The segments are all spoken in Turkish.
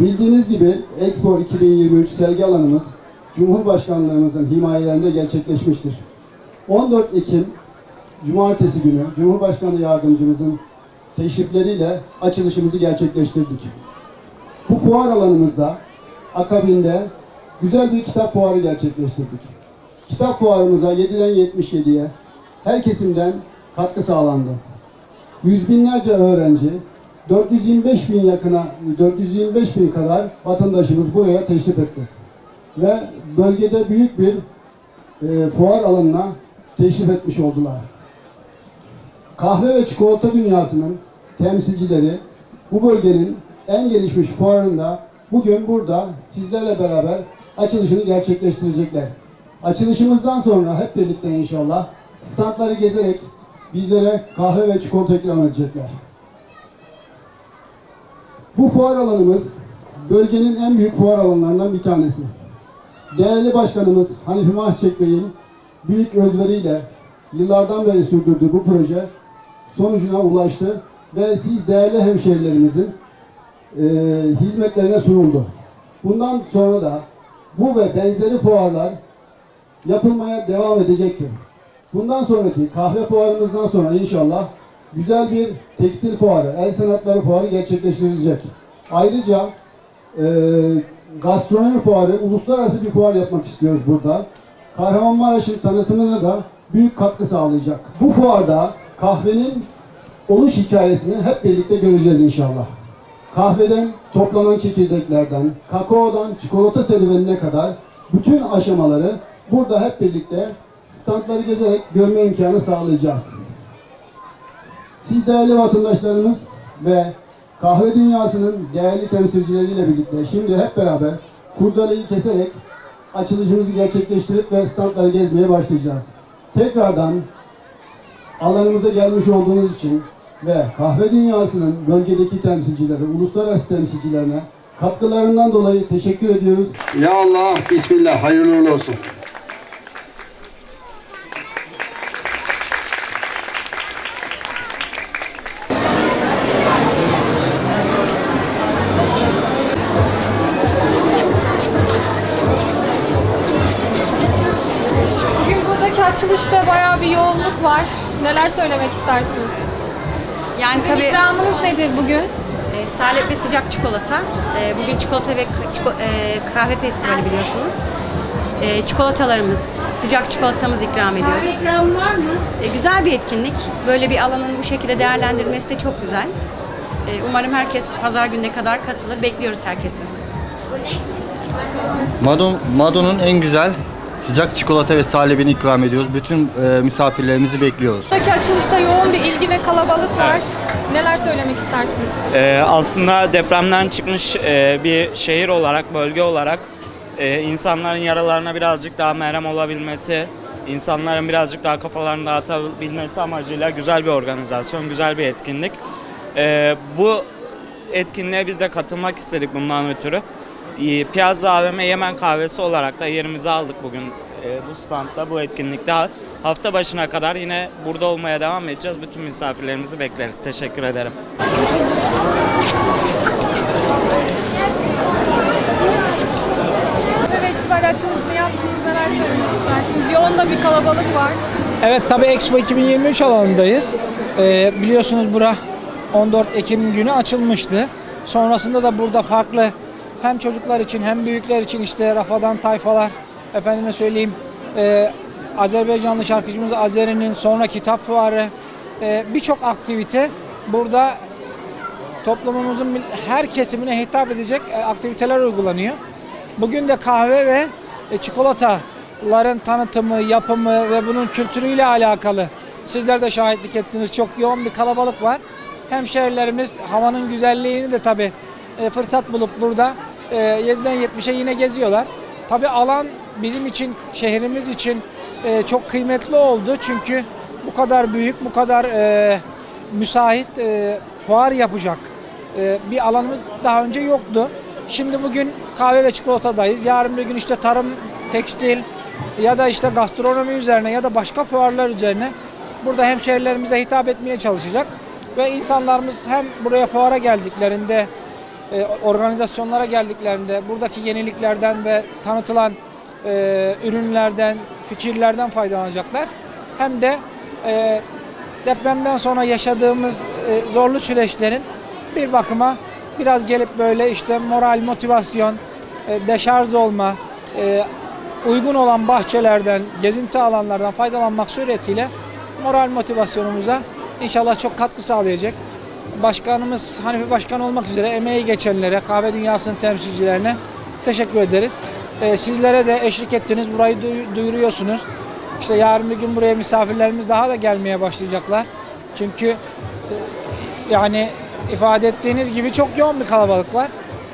Bildiğiniz gibi Expo 2023 sergi alanımız Cumhurbaşkanlığımızın himayelerinde gerçekleşmiştir. 14 Ekim Cumartesi günü Cumhurbaşkanı Yardımcımızın teşrifleriyle açılışımızı gerçekleştirdik. Bu fuar alanımızda akabinde güzel bir kitap fuarı gerçekleştirdik. Kitap fuarımıza 7'den 77'ye her kesimden katkı sağlandı. Yüz binlerce öğrenci, 425 bin yakına, 425 bin kadar vatandaşımız buraya teşrif etti. Ve bölgede büyük bir e, fuar alanına teşrif etmiş oldular. Kahve ve çikolata dünyasının temsilcileri bu bölgenin en gelişmiş fuarında bugün burada sizlerle beraber açılışını gerçekleştirecekler. Açılışımızdan sonra hep birlikte inşallah standları gezerek bizlere kahve ve çikolata ikram edecekler. Bu fuar alanımız bölgenin en büyük fuar alanlarından bir tanesi. Değerli Başkanımız Hanifi Mahçek Bey'in büyük özveriyle yıllardan beri sürdürdüğü bu proje sonucuna ulaştı ve siz değerli hemşehrilerimizin e, hizmetlerine sunuldu. Bundan sonra da bu ve benzeri fuarlar yapılmaya devam edecektir. Bundan sonraki kahve fuarımızdan sonra inşallah güzel bir tekstil fuarı, el sanatları fuarı gerçekleştirilecek. Ayrıca e, gastronomi fuarı, uluslararası bir fuar yapmak istiyoruz burada. Kahramanmaraş'ın tanıtımına da büyük katkı sağlayacak. Bu fuarda kahvenin oluş hikayesini hep birlikte göreceğiz inşallah. Kahveden toplanan çekirdeklerden, kakaodan çikolata serüvenine kadar bütün aşamaları burada hep birlikte standları gezerek görme imkanı sağlayacağız. Siz değerli vatandaşlarımız ve kahve dünyasının değerli temsilcileriyle birlikte şimdi hep beraber kurdeleyi keserek açılışımızı gerçekleştirip ve standları gezmeye başlayacağız. Tekrardan alanımıza gelmiş olduğunuz için ve kahve dünyasının bölgedeki temsilcileri, uluslararası temsilcilerine katkılarından dolayı teşekkür ediyoruz. Ya Allah, Bismillah, hayırlı olsun. Açılışta bayağı bir yoğunluk var. Neler söylemek istersiniz? Yani Sizin tabii ikramınız nedir bugün? e, salep ve sıcak çikolata. E, bugün çikolata ve ka- çiko- e, kahve festivali biliyorsunuz. E, çikolatalarımız, sıcak çikolatamız ikram ediyoruz. İkram var mı? E, güzel bir etkinlik. Böyle bir alanın bu şekilde değerlendirmesi de çok güzel. E, umarım herkes pazar gününe kadar katılır. Bekliyoruz herkesi. Madon, Mado'nun en güzel sıcak çikolata ve salebini ikram ediyoruz. Bütün e, misafirlerimizi bekliyoruz. Buradaki açılışta yoğun bir ilgi ve kalabalık var. Neler söylemek istersiniz? Ee, aslında depremden çıkmış e, bir şehir olarak, bölge olarak e, insanların yaralarına birazcık daha merhem olabilmesi, insanların birazcık daha kafalarını dağıtabilmesi amacıyla güzel bir organizasyon, güzel bir etkinlik. Ee, bu etkinliğe biz de katılmak istedik bundan ötürü. Ee, Piazza AVM Yemen Kahvesi olarak da yerimizi aldık bugün e, bu standta, bu etkinlikte. Hafta başına kadar yine burada olmaya devam edeceğiz. Bütün misafirlerimizi bekleriz. Teşekkür ederim. Festival açılışını yaptınız. Neler söylemek istersiniz? Yoğun da bir kalabalık var. Evet tabii Expo 2023 alanındayız. Ee, biliyorsunuz bura 14 Ekim günü açılmıştı. Sonrasında da burada farklı hem çocuklar için hem büyükler için işte Rafadan tayfalar, efendime söyleyeyim e, Azerbaycanlı şarkıcımız Azeri'nin sonra kitap fuarı e, birçok aktivite burada toplumumuzun her kesimine hitap edecek e, aktiviteler uygulanıyor. Bugün de kahve ve e, çikolataların tanıtımı, yapımı ve bunun kültürüyle alakalı sizler de şahitlik ettiniz. Çok yoğun bir kalabalık var. Hemşehrilerimiz havanın güzelliğini de tabi fırsat bulup burada e, 7'den 70'e yine geziyorlar. Tabi alan bizim için, şehrimiz için e, çok kıymetli oldu. Çünkü bu kadar büyük, bu kadar e, müsait e, fuar yapacak e, bir alanımız daha önce yoktu. Şimdi bugün kahve ve çikolatadayız. Yarın bir gün işte tarım, tekstil ya da işte gastronomi üzerine ya da başka fuarlar üzerine burada hemşehrilerimize hitap etmeye çalışacak. Ve insanlarımız hem buraya fuara geldiklerinde e, organizasyonlara geldiklerinde buradaki yeniliklerden ve tanıtılan e, ürünlerden, fikirlerden faydalanacaklar. Hem de e, depremden sonra yaşadığımız zorlu süreçlerin bir bakıma biraz gelip böyle işte moral, motivasyon, deşarj olma, uygun olan bahçelerden, gezinti alanlardan faydalanmak suretiyle moral motivasyonumuza inşallah çok katkı sağlayacak. Başkanımız Hanifi Başkan olmak üzere emeği geçenlere, kahve dünyasının temsilcilerine teşekkür ederiz. E, sizlere de eşlik ettiniz, burayı duy- duyuruyorsunuz. İşte yarın bir gün buraya misafirlerimiz daha da gelmeye başlayacaklar. Çünkü e, yani ifade ettiğiniz gibi çok yoğun bir kalabalık var.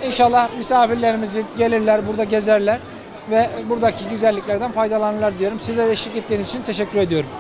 İnşallah misafirlerimiz gelirler, burada gezerler ve buradaki güzelliklerden faydalanırlar diyorum. Size de eşlik ettiğiniz için teşekkür ediyorum.